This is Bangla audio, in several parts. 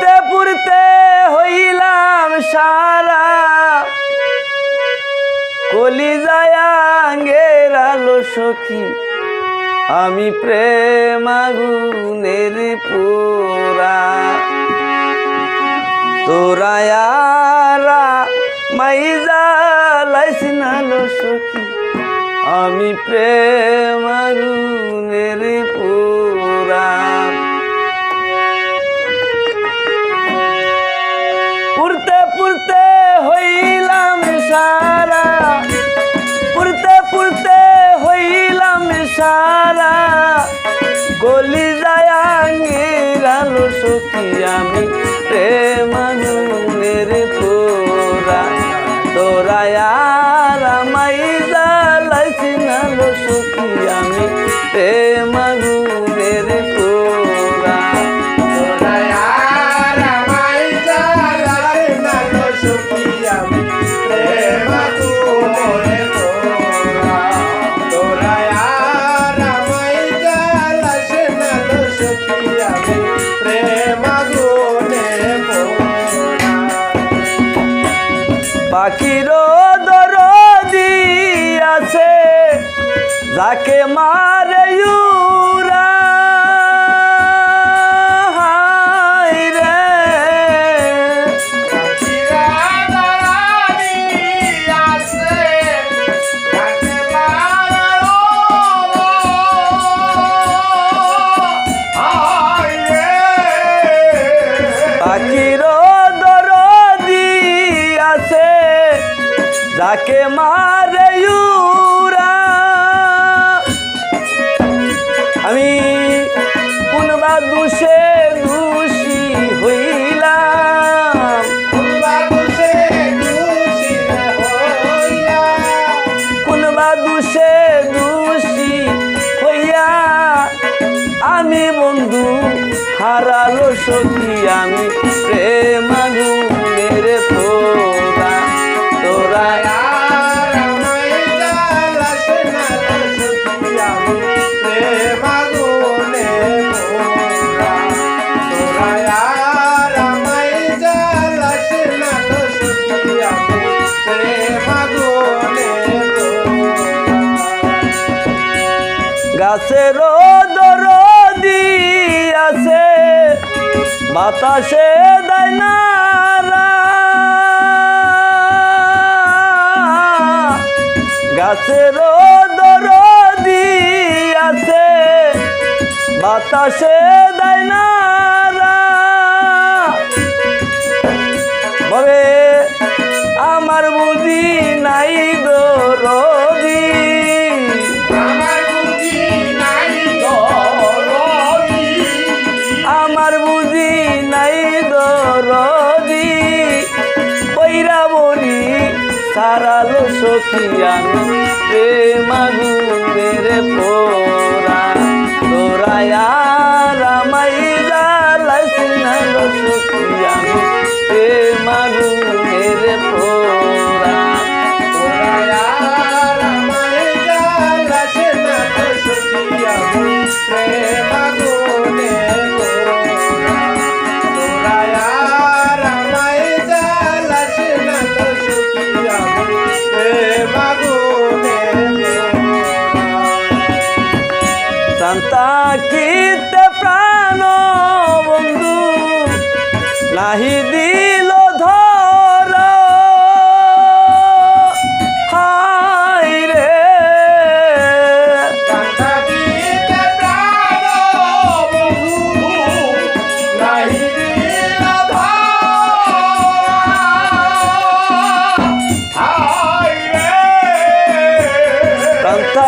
পুরতে পুরতে হইলাম সারা। কলি যায়াঙ্গের আলো সখী, আমি প্রেম আগুনের পোরা। তোরায়ারা মাইজা লাইসিনালো সখী, আমি প্রেম আগুনের পোরা। আলো আমি? প্রেম আগুনের পোরা তোরা আর আমাই জ্বালাইছি নালো সখী আমি। প্রেম পাখিরও দরদি আছে যাকে মারে মারে ইউরা। আমি কোনবা দুষে দোষী হইলাম। কোনবা দুষে দোষী হইয়া আমি বন্ধু হারালো সখী আমি প্রেম আগুনের গাছের রোদি আছে। বাতাসে দেয় না গাছের দরদি আছে। বাতাসে দেয় না সারালো সখী আমি প্রেম আগুনের পোরা তোরা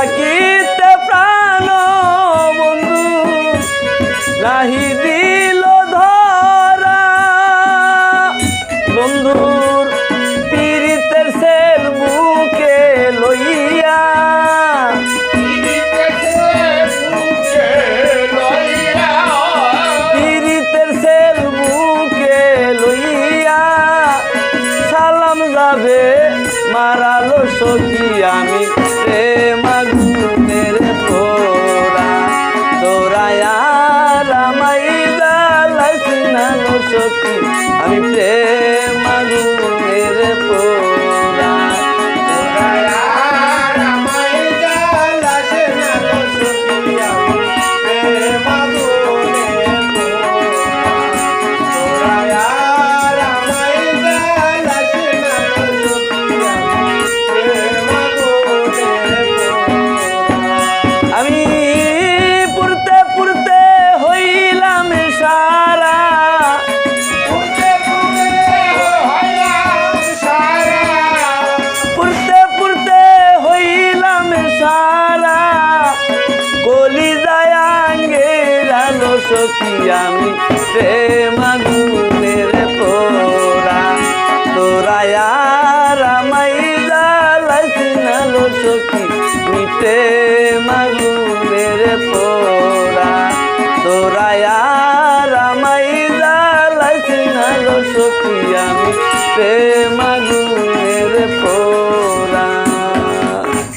aqui. আমি প্রেম আর